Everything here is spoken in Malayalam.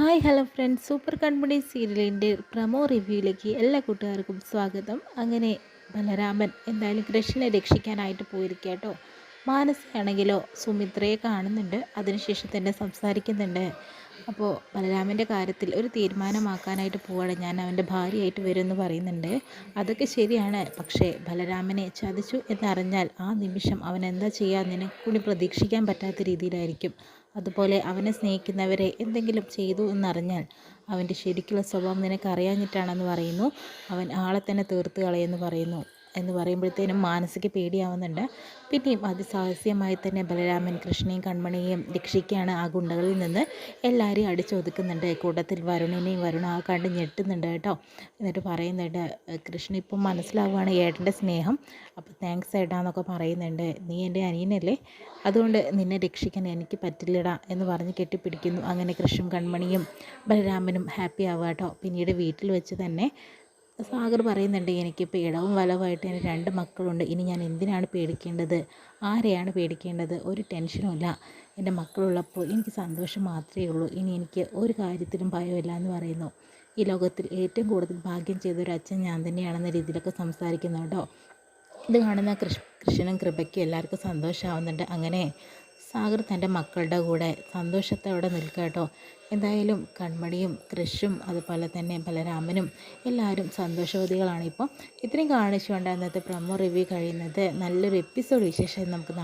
Hi hello friends. Super Kanmani സീരിയലിന്റെ പ്രമോ റിവ്യൂയിലേക്ക് എല്ലാ കൂട്ടുകാർക്കും സ്വാഗതം. അങ്ങനെ ബലരാമൻ എന്തായാലും കൃഷ്ണനെ രക്ഷിക്കാനായിട്ട് പോയിരിക്കുക കേട്ടോ മാനസയാണെങ്കിലോ സുമിത്രയെ കാണുന്നുണ്ട്. അതിനുശേഷം തന്നെ സംസാരിക്കുന്നുണ്ട്. അപ്പോൾ ബലരാമന്റെ കാര്യത്തിൽ ഒരു തീരുമാനമാക്കാനായിട്ട് പോവാണ്. ഞാൻ അവന്റെ ഭാര്യയായിട്ട് വരുമെന്ന് പറയുന്നുണ്ട്. അതൊക്കെ ശരിയാണ്. പക്ഷേ ബലരാമനെ ചതിച്ചു എന്നറിഞ്ഞാൽ ആ നിമിഷം അവൻ എന്താ ചെയ്യുക നിനക്കൂടി പ്രതീക്ഷിക്കാൻ പറ്റാത്ത രീതിയിലായിരിക്കും. അതുപോലെ അവനെ സ്നേഹിക്കുന്നവരെ എന്തെങ്കിലും ചെയ്തു എന്നറിഞ്ഞാൽ അവന്റെ ശരിക്കുള്ള സ്വഭാവം നിനക്ക് അറിയാഞ്ഞിട്ടാണെന്ന് പറയുന്നു. അവൻ ആളെ തന്നെ തീർത്ത് കളയെന്ന് പറയുന്നു. എന്ന് പറയുമ്പോഴത്തേനും മാനസിക പേടിയാവുന്നുണ്ട്. പിന്നെയും അതിസാഹസ്യമായി തന്നെ ബലരാമൻ കൃഷ്ണയും കൺമണിയെയും രക്ഷിക്കുകയാണ് ആ ഗുണ്ടകളിൽ നിന്ന്. എല്ലാവരെയും അടിച്ചൊതുക്കുന്നുണ്ട്. കൂട്ടത്തിൽ വരുണിനെയും വരുണ ആ കണ്ട് ഞെട്ടുന്നുണ്ട് കേട്ടോ. എന്നിട്ട് പറയുന്നുണ്ട് കൃഷ്ണ ഇപ്പം മനസ്സിലാവുകയാണ് ഏട്ടന്റെ സ്നേഹം. അപ്പോൾ താങ്ക്സ് ഏട്ടാന്നൊക്കെ പറയുന്നുണ്ട്. നീ എന്റെ അനിയനല്ലേ? അതുകൊണ്ട് നിന്നെ രക്ഷിക്കാൻ എനിക്ക് പറ്റില്ലടാ എന്ന് പറഞ്ഞ് കെട്ടിപ്പിടിക്കുന്നു. അങ്ങനെ കൃഷ്ണൻ കൺമണിയും ബലരാമനും ഹാപ്പി ആവുക കേട്ടോ. പിന്നീട് വീട്ടിൽ വെച്ച് തന്നെ സാഗർ പറയുന്നുണ്ട് എനിക്കിപ്പോൾ ഇടവും വലവുമായിട്ട് എനിക്ക് രണ്ട് മക്കളുണ്ട്. ഇനി ഞാൻ എന്തിനാണ് പേടിക്കേണ്ടത്? ആരെയാണ് പേടിക്കേണ്ടത്? ഒരു ടെൻഷനുമില്ല എന്റെ മക്കളുള്ളപ്പോൾ എനിക്ക് സന്തോഷം മാത്രമേ ഉള്ളൂ. ഇനി എനിക്ക് ഒരു കാര്യത്തിലും ഭയമില്ല എന്ന് പറയുന്നു. ഈ ലോകത്തിൽ ഏറ്റവും കൂടുതൽ ഭാഗ്യം ചെയ്ത ഒരു അച്ഛൻ ഞാൻ തന്നെയാണെന്ന രീതിയിലൊക്കെ സംസാരിക്കുന്നുണ്ടോ ഇത് കാണുന്ന കൃഷ് കൃഷ്ണനും കൃപയ്ക്കും എല്ലാവർക്കും സന്തോഷമാവുന്നുണ്ട് അങ്ങനെ സാഗർ തന്റെ മക്കളുടെ കൂടെ സന്തോഷത്തോടെ നിൽക്കുക കേട്ടോ. എന്തായാലും കൺമണിയും കൃഷും അതുപോലെ തന്നെ ബലരാമനും എല്ലാവരും സന്തോഷവതികളാണ്. ഇപ്പോൾ ഇത്രയും കാണിച്ചുകൊണ്ടാണ് ഇന്നത്തെ പ്രമോ റിവ്യൂ കഴിയുന്നത് നല്ലൊരു എപ്പിസോഡ് വിശേഷം നമുക്ക്